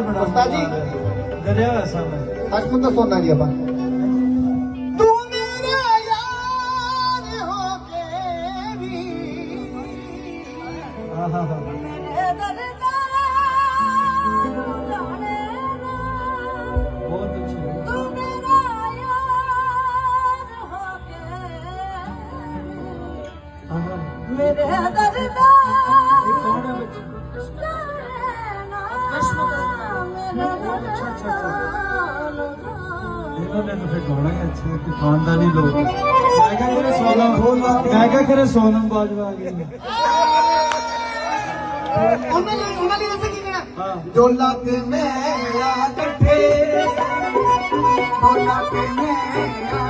ਚ ਬੜਾ ਉਸਤਾਦ ਜੀ। ਡਰਿਆ ਹੋਇਆ ਸਾਂ ਮੈਂ ਅੱਜ ਮੈਂ ਤਾਂ ਸੋਨਾ ਜੀ ਆਪਾਂ। ਤੂੰ ਮੇਰਾ ਯਾਰ ਹੋ ਕੇ ਵੀ। ਆਹਾ। ਹਾ ਬਹੁਤ ਅੱਛੀ। ਆਹਾ। ਮੇਰੇ ਦਰਦਾ ਇਹਨਾਂ ਨੇ ਤਾਂ ਫਿਰ ਗਾਉਣਾ ਹੀ ਅੱਛਾ ਕਿ ਖਾਨਦਾਨੀ ਲੋਕ। ਮੈਂ ਕਿਹਾ ਕਰੇ ਸੋਨਮ ਮੈਂ ਕਿਹਾ ਕਰੇ ਸੋਨਮ ਬਾਜਵਾ ਆ ਗਈ। ਉਹਨਾਂ ਲਈ ਉਹਨਾਂ ਲਈ ਦੱਸ ਕੀ ਕਹਿਣਾ? ਹਾਂ। ਜੋ ਲੱਗ ਮੇਰਾ ਇਕੱਠੇ ਜੋ ਲੱਗ ਮੇਰਾ